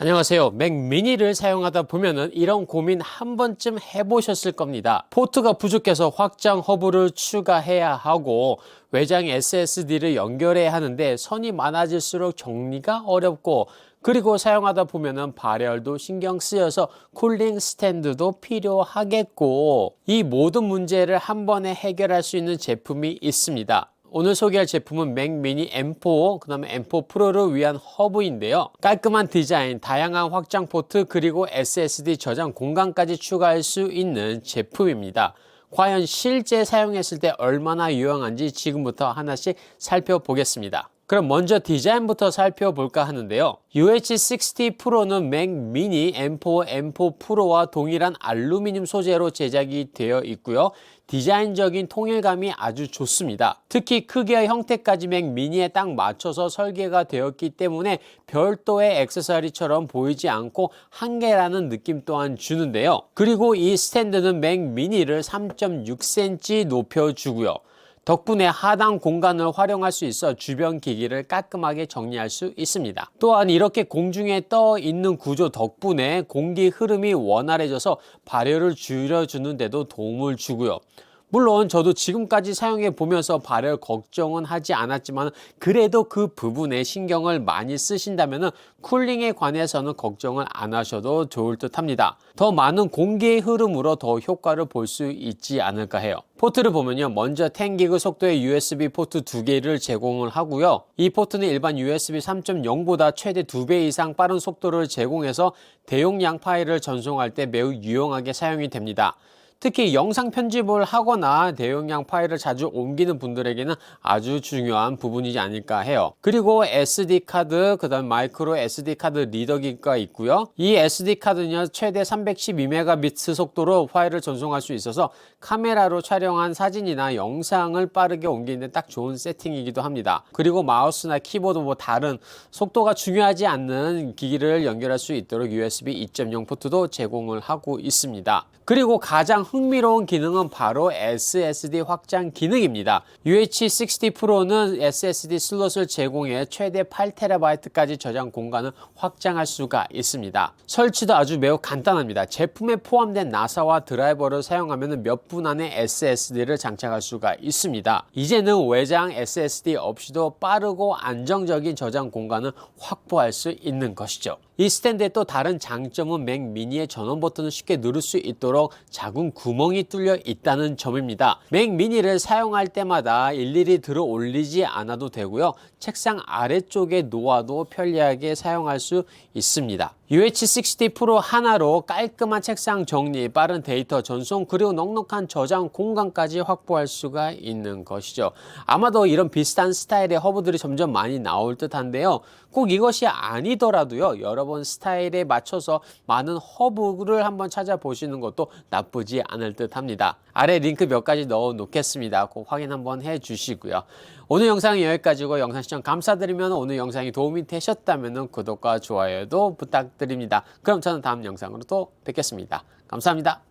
안녕하세요. 맥 미니를 사용하다 보면은 이런 고민 한 번쯤 해보셨을 겁니다. 포트가 부족해서 확장 허브를 추가해야 하고 외장 SSD를 연결해야 하는데 선이 많아질수록 정리가 어렵고 그리고 사용하다 보면은 발열도 신경 쓰여서 쿨링 스탠드도 필요하겠고 이 모든 문제를 한 번에 해결할 수 있는 제품이 있습니다. 오늘 소개할 제품은 맥 미니 M4, 그 다음에 M4 프로를 위한 허브인데요. 깔끔한 디자인, 다양한 확장 포트, 그리고 SSD 저장 공간까지 추가할 수 있는 제품입니다. 과연 실제 사용했을 때 얼마나 유용한지 지금부터 하나씩 살펴보겠습니다. 그럼 먼저 디자인부터 살펴볼까 하는데요. UH60 프로는 맥 미니 M4, M4 프로와 동일한 알루미늄 소재로 제작이 되어 있고요. 디자인적인 통일감이 아주 좋습니다. 특히 크기와 형태까지 맥 미니에 딱 맞춰서 설계가 되었기 때문에 별도의 액세서리처럼 보이지 않고 한계라는 느낌 또한 주는데요. 그리고 이 스탠드는 맥 미니를 3.6cm 높여주고요. 덕분에 하단 공간을 활용할 수 있어 주변 기기를 깔끔하게 정리할 수 있습니다. 또한 이렇게 공중에 떠 있는 구조 덕분에 공기 흐름이 원활해져서 발열을 줄여주는 데도 도움을 주고요. 물론 저도 지금까지 사용해 보면서 발열 걱정은 하지 않았지만 그래도 그 부분에 신경을 많이 쓰신다면 쿨링에 관해서는 걱정을 안 하셔도 좋을 듯 합니다. 더 많은 공기의 흐름으로 더 효과를 볼 수 있지 않을까 해요. 포트를 보면요. 먼저 10기그 속도의 USB 포트 두 개를 제공을 하고요. 이 포트는 일반 USB 3.0보다 최대 2배 이상 빠른 속도를 제공해서 대용량 파일을 전송할 때 매우 유용하게 사용이 됩니다. 특히 영상 편집을 하거나 대용량 파일을 자주 옮기는 분들에게는 아주 중요한 부분이지 않을까 해요. 그리고 SD 카드, 그 다음 마이크로 SD 카드 리더기가 있고요. 이 SD 카드는요, 최대 312MB 속도로 파일을 전송할 수 있어서 카메라로 촬영한 사진이나 영상을 빠르게 옮기는 딱 좋은 세팅이기도 합니다. 그리고 마우스나 키보드 뭐 다른 속도가 중요하지 않는 기기를 연결할 수 있도록 USB 2.0 포트도 제공을 하고 있습니다. 그리고 가장 흥미로운 기능은 바로 SSD 확장 기능입니다. UH60 프로는 SSD 슬롯을 제공해 최대 8TB까지 저장 공간을 확장할 수가 있습니다. 설치도 아주 매우 간단합니다. 제품에 포함된 나사와 드라이버를 사용하면 몇 분 안에 SSD를 장착할 수가 있습니다. 이제는 외장 SSD 없이도 빠르고 안정적인 저장 공간을 확보할 수 있는 것이죠. 이 스탠드의 또 다른 장점은 맥 미니의 전원 버튼을 쉽게 누를 수 있도록 작은 구멍이 뚫려 있다는 점입니다. 맥 미니를 사용할 때마다 일일이 들어 올리지 않아도 되고요. 책상 아래쪽에 놓아도 편리하게 사용할 수 있습니다. UH60 프로 하나로 깔끔한 책상 정리, 빠른 데이터 전송, 그리고 넉넉한 저장 공간까지 확보할 수가 있는 것이죠. 아마도 이런 비슷한 스타일의 허브들이 점점 많이 나올 듯 한데요. 꼭 이것이 아니더라도요. 여러 번 스타일에 맞춰서 많은 허브를 한번 찾아보시는 것도 나쁘지 않을 듯 합니다. 아래 링크 몇 가지 넣어 놓겠습니다. 꼭 확인 한번 해 주시고요. 오늘 영상은 여기까지고 영상 시청 감사드리면 오늘 영상이 도움이 되셨다면 구독과 좋아요도 부탁드립니다. 그럼 저는 다음 영상으로 또 뵙겠습니다. 감사합니다.